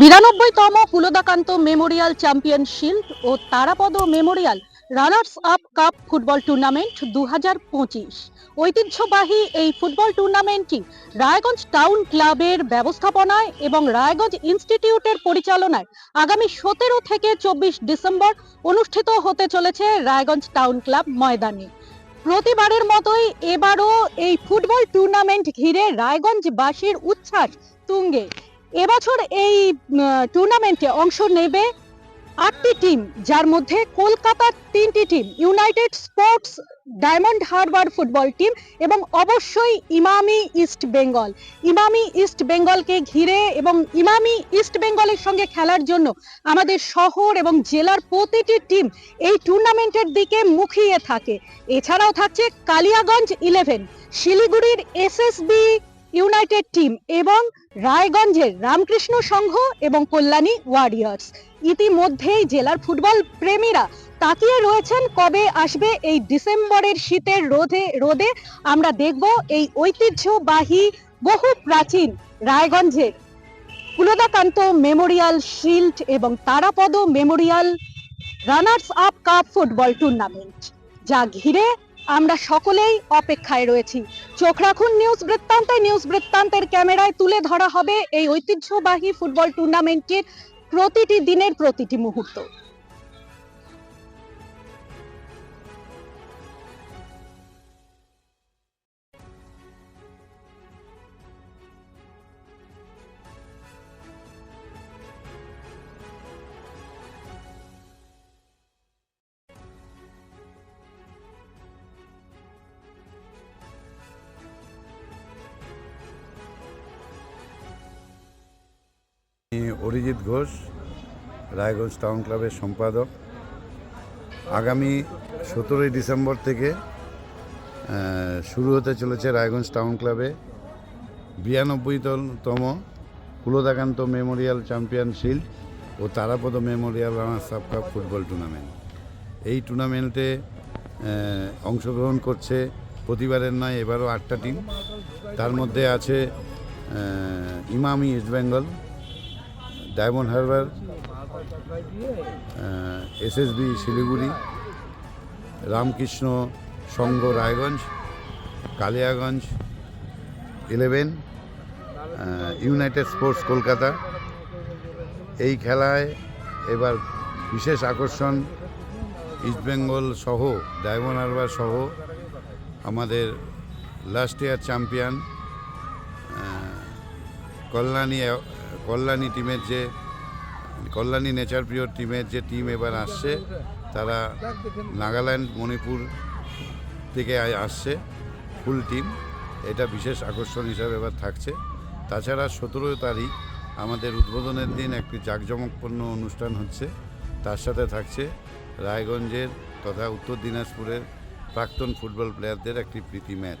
বিরানব্বইতম Kuladakanta memorial champion shield ও Tarapada memorial runners up cup football tournament দু হাজার পঁচিশ। ঐতিহ্যবাহী এই ফুটবল টুর্নামেন্টটি রায়গঞ্জ টাউন ক্লাবের ব্যবস্থাপনায় এবং রায়গঞ্জ ইনস্টিটিউটের পরিচালনায় আগামী সতেরো থেকে চব্বিশ ডিসেম্বর অনুষ্ঠিত হতে চলেছে রায়গঞ্জ টাউন ক্লাব ময়দানে। প্রতিবারের মতোই এবারও এই ফুটবল টুর্নামেন্ট ঘিরে রায়গঞ্জবাসীর উচ্ছ্বাস তুঙ্গে। এবছর এই টুর্নামেন্টে অংশ নেবে আটটি টিম যার মধ্যে কলকাতার তিনটি team United Sports Diamond Harbour football team এবং অবশ্যই ইমামি ইস্ট বেঙ্গল ইমামি ইস্ট বেঙ্গলকে ঘিরে এবং ইমামি ইস্ট বেঙ্গলের সঙ্গে খেলার জন্য আমাদের শহর এবং জেলার প্রতিটি টিম এই টুর্নামেন্টের দিকে মুখিয়ে থাকে। এছাড়াও থাকছে কালিয়াগঞ্জ ইলেভেন শিলিগুড়ির এসএসবি ইউনাইটেড টিম এবং রায়গঞ্জের রামকৃষ্ণ সংঘ এবং কল্যাণী ওয়ারিয়ার্স। ইতিমধ্যেই জেলার ফুটবল প্রেমীরা তাকিয়ে রয়েছেন কবে আসবে এই ডিসেম্বরের শীতের রোদে রোদে। আমরা দেখব এই ঐতিহ্যবাহী বহু প্রাচীন রায়গঞ্জের কুলদাকান্ত মেমোরিয়াল শিল্ড এবং Tarapada memorial runners up cup football tournament. যা ঘিরে আমরা সকলেই অপেক্ষায় রয়েছি। চোখ রাখুন নিউজ বৃত্তান্তে। নিউজ বৃত্তান্তের ক্যামেরায় তুলে ধরা হবে এই ঐতিহ্যবাহী ফুটবল টুর্নামেন্টের প্রতিটি দিনের প্রতিটি মুহূর্ত। অরিজিৎ ঘোষ, রায়গঞ্জ টাউন ক্লাবের সম্পাদক। আগামী সতেরোই ডিসেম্বর থেকে শুরু হতে চলেছে রায়গঞ্জ টাউন ক্লাবে বিরানব্বইতম কুলদাকান্ত মেমোরিয়াল চ্যাম্পিয়ন শিল্ড ও Tarapada memorial runners up cup football tournament. এই টুর্নামেন্টে অংশগ্রহণ করছে প্রতিবারের নয়, এবারও আটটা টিম। তার মধ্যে আছে Emami East Bengal Diamond Harbour SSB Siliguri, Ramakrishna Sangha Raiganj, Kaliaganj, eleven United Sports Kolkata. এই খেলায় এবার বিশেষ আকর্ষণ ইস্টবেঙ্গল সহ, ডায়মন্ড হারবার সহ আমাদের last year champion Kalyani Kalyani টিমের যে, কল্যাণী নেচার প্রিয় টিমের যে টিম এবার আসছে, তারা নাগাল্যান্ড, মণিপুর থেকে আসছে ফুল টিম এটা বিশেষ আকর্ষণ হিসাবে এবার থাকছে। তাছাড়া সতেরো তারিখ আমাদের উদ্বোধনের দিন একটি জাঁকজমকপূর্ণ অনুষ্ঠান হচ্ছে। তার সাথে থাকছে রায়গঞ্জের তথা উত্তর দিনাজপুরের প্রাক্তন ফুটবল প্লেয়ারদের একটি প্রীতি match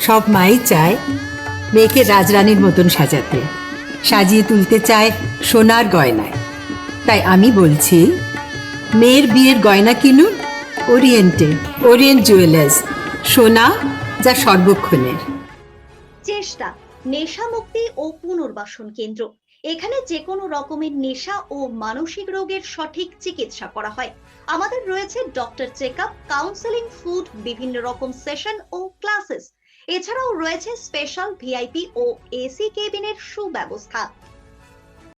সব মাই চায় মেয়েকে রাজরানীর মতন সাজাতে। সাজিয়ে তুলতে চায় সোনার গয়নায়। তাই আমি বলছি, মেয়ের বিয়ের গয়না কিনুন, ওরিয়েন্টে, ওরিয়েন্ট জুয়েলার্স, সোনা যা সর্বক্ষণের। চেষ্টা নেশা মুক্তি ও পুনর্বাসন কেন্দ্র। এখানে যে কোনো রকমের নেশা ও মানসিক রোগের সঠিক চিকিৎসা করা হয়। আমাদের রয়েছে doctor check up counselling, food, বিভিন্ন রকম সেশন ও ক্লাসেস। এছাড়াও রয়েছে স্পেশাল ভিআইপি ও এসি কেবিনের সুব্যবস্থা।